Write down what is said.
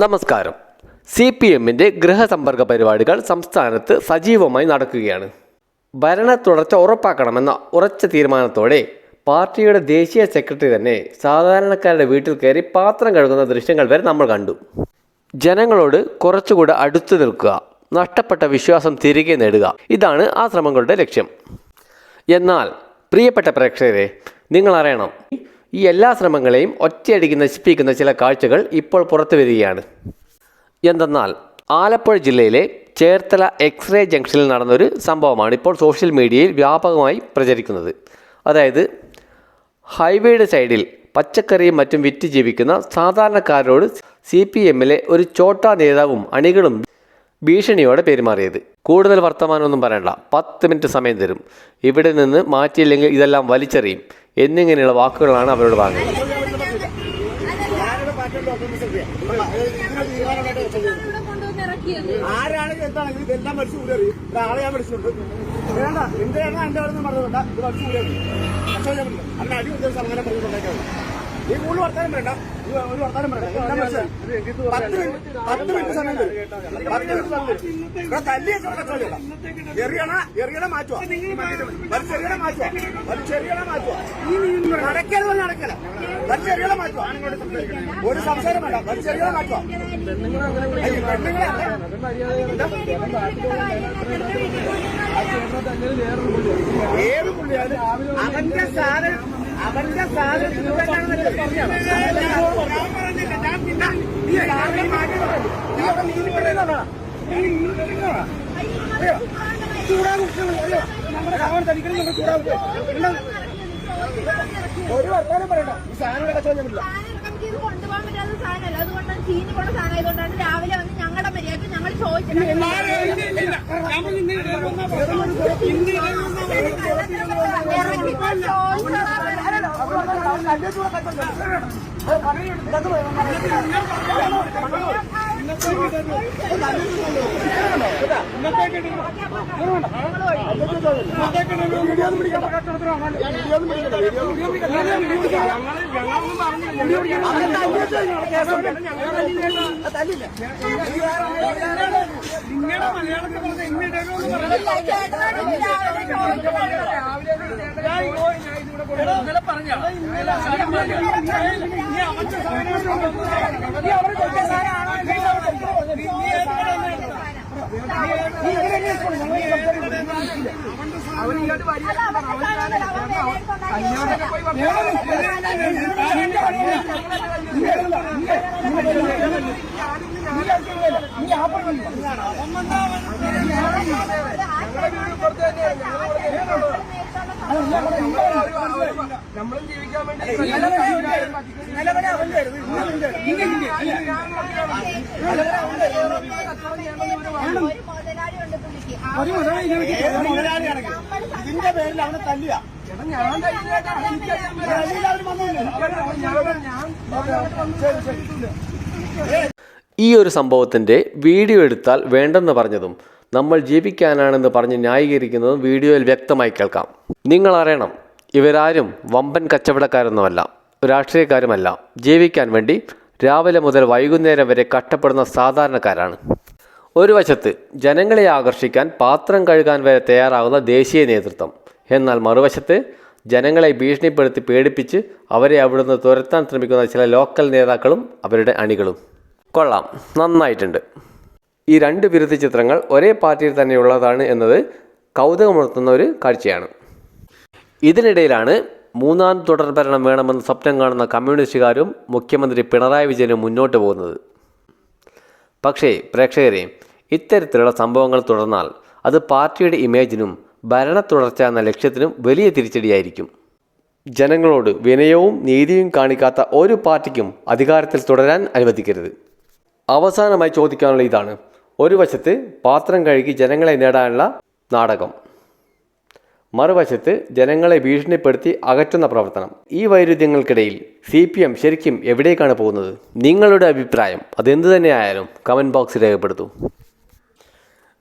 നമസ്കാരം. C P എമ്മിന്റെ ഗൃഹസമ്പർക്ക പരിപാടികൾ സംസ്ഥാനത്ത് സജീവമായി നടക്കുകയാണ്. ഭരണ തുടർച്ച ഉറപ്പാക്കണമെന്ന ഉറച്ച തീരുമാനത്തോടെ പാർട്ടിയുടെ ദേശീയ സെക്രട്ടറി തന്നെ സാധാരണക്കാരുടെ വീട്ടിൽ കയറി പാത്രം കഴുകുന്ന ദൃശ്യങ്ങൾ വരെ നമ്മൾ കണ്ടു. ജനങ്ങളോട് കുറച്ചുകൂടെ അടുത്തു നിൽക്കുക നഷ്ടപ്പെട്ട വിശ്വാസം തിരികെ നേടുക ഇതാണ് ആ ശ്രമങ്ങളുടെ ലക്ഷ്യം. എന്നാൽ പ്രിയപ്പെട്ട പ്രേക്ഷകരെ നിങ്ങൾ അറിയണം ഈ എല്ലാ ശ്രമങ്ങളെയും ഒറ്റയടിക്ക് നശിപ്പിക്കുന്ന ചില കാഴ്ചകൾ ഇപ്പോൾ പുറത്തു വരികയാണ്. എന്തെന്നാൽ ആലപ്പുഴ ജില്ലയിലെ ചേർത്തല എക്സ്റേ ജംഗ്ഷനിൽ നടന്നൊരു സംഭവമാണ് ഇപ്പോൾ സോഷ്യൽ മീഡിയയിൽ വ്യാപകമായി പ്രചരിക്കുന്നത്. അതായത് ഹൈവേയുടെ സൈഡിൽ പച്ചക്കറിയും മറ്റും വിറ്റ് ജീവിക്കുന്ന സാധാരണക്കാരോട് സി പി എമ്മിലെ ഒരു ചോട്ടാ നേതാവും അണികളും ഭീഷണിയോടെ പെരുമാറിയത്. കൂടുതൽ വർത്തമാനമൊന്നും പറയണ്ട. പത്ത് മിനിറ്റ് സമയം തരും. ഇവിടെ നിന്ന് മാറ്റിയില്ലെങ്കിൽ ഇതെല്ലാം വലിച്ചെറിയും. എന്നിങ്ങനെയുള്ള വാക്കുകളാണ് അവരോട് വാങ്ങുന്നത്. ആരാണെങ്കിൽ എന്താണെങ്കിൽ ഇതെല്ലാം പഠിച്ചു കൂടി ഒരാളെ ഞാൻ പഠിച്ചിട്ടുണ്ട് വേണ്ട എന്തിനാണ് എന്റെ അവിടെ നിന്ന് കൂടി അങ്ങനെ അടി ഉദ്ദേശം അങ്ങനെ കൂടുതൽ വർത്താനം വേണ്ട ഒരു വർത്താനം എന്താ പത്ത് മിനിറ്റ് പത്ത് മിനിറ്റ് സമയം തരും പത്ത് മിനിറ്റ് സമയം തരും ഇവിടെ തല്ലിയ കച്ചവടം എറിയണ എറിയണ മാറ്റുക വലിച്ചെറിയണ മാറ്റുക വലിച്ചെറിയണ മാറ്റുക നടക്കരുത് നടക്കല വലിച്ചെറിയണ മാറ്റുക ഒരു സംസാരം വേണ്ട. വലിച്ചെറിയണ മാറ്റുക അയ്യോ, പെണ്ണുങ്ങളെ ഏത് പുള്ളിയാണ്? അവന്റെ സാധനം അവന്റെ സാധനത്തിന്. നമ്മുടെ സാധനം തനിക്കണം നമ്മൾ ചൂടാകും ഒരു വർത്താനം പറയണ്ട ഈ സാധനം കച്ചവടം ഇത് കൊണ്ടുപോകാൻ പറ്റാത്ത സാധനമല്ല അതുകൊണ്ടാണ് ചീഞ്ഞു പോണ സാധനം ആയതുകൊണ്ടാണ് രാവിലെ വന്ന് ഞങ്ങളുടെ മര്യാദയ്ക്ക് ഞങ്ങൾ ഇന്നത്തേക്ക് വീഡിയോ പിടിക്കാൻ വീഡിയോ പിടിക്കാൻ വീഡിയോ പിടിക്കാൻ ചോദിച്ചിട്ട് ഇറങ്ങിപ്പോ നീ അവന്റെ ആയിരുന്നു. ഇന്ന് നിന്റെ ആയിരുന്നു. ഒരു മുതലാളി മുതലാളിയാണെങ്കിലും ഇതിന്റെ പേരിൽ അവനെ തല്ലിയ ഈ ഒരു സംഭവത്തിന്റെ വീഡിയോ എടുത്താൽ വേണ്ടെന്ന് പറഞ്ഞതും നമ്മൾ ജീവിക്കാനാണെന്ന് പറഞ്ഞ് ന്യായീകരിക്കുന്നതും വീഡിയോയിൽ വ്യക്തമായി കേൾക്കാം. നിങ്ങൾ അറിയണം ഇവരാരും വമ്പൻ കച്ചവടക്കാരൊന്നുമല്ല രാഷ്ട്രീയക്കാരുമല്ല. ജീവിക്കാൻ വേണ്ടി രാവിലെ മുതൽ വൈകുന്നേരം വരെ കഷ്ടപ്പെടുന്ന സാധാരണക്കാരാണ്. ഒരു വശത്ത് ജനങ്ങളെ ആകർഷിക്കാൻ പാത്രം കഴുകാൻ വരെ തയ്യാറാകുന്ന ദേശീയ നേതൃത്വം. എന്നാൽ മറുവശത്ത് ജനങ്ങളെ ഭീഷണിപ്പെടുത്തി പേടിപ്പിച്ച് അവരെ അവിടുന്ന് തുരത്താൻ ശ്രമിക്കുന്ന ചില ലോക്കൽ നേതാക്കളും അവരുടെ അണികളും. കൊള്ളാം. നന്നായിട്ടുണ്ട്. ഈ രണ്ട് വിരുദ്ധ ചിത്രങ്ങൾ ഒരേ പാർട്ടിയിൽ തന്നെയുള്ളതാണ് എന്നത് കൗതുകമുണർത്തുന്ന ഒരു കാഴ്ചയാണ്. ഇതിനിടയിലാണ് മൂന്നാം തുടർ ഭരണം വേണമെന്ന് സ്വപ്നം കാണുന്ന കമ്മ്യൂണിസ്റ്റുകാരും മുഖ്യമന്ത്രി പിണറായി വിജയനും മുന്നോട്ട് പോകുന്നത്. പക്ഷേ പ്രേക്ഷകരെ ഇത്തരത്തിലുള്ള സംഭവങ്ങൾ തുടർന്നാൽ അത് പാർട്ടിയുടെ ഇമേജിനും ഭരണ തുടർച്ച എന്ന ലക്ഷ്യത്തിനും വലിയ തിരിച്ചടിയായിരിക്കും. ജനങ്ങളോട് വിനയവും നീതിയും കാണിക്കാത്ത ഒരു പാർട്ടിക്കും അധികാരത്തിൽ തുടരാൻ അനുവദിക്കരുത്. അവസാനമായി ചോദിക്കാനുള്ള ഇതാണ്. ഒരു വശത്ത് പാത്രം കഴുകി ജനങ്ങളെ നേടാനുള്ള നാടകം. മറുവശത്ത് ജനങ്ങളെ ഭീഷണിപ്പെടുത്തി അകറ്റുന്ന പ്രവർത്തനം. ഈ വൈരുദ്ധ്യങ്ങൾക്കിടയിൽ സി പി എം ശരിക്കും എവിടേക്കാണ് പോകുന്നത്? നിങ്ങളുടെ അഭിപ്രായം അതെന്ത് തന്നെയായാലും കമന്റ് ബോക്സിൽ രേഖപ്പെടുത്തൂ.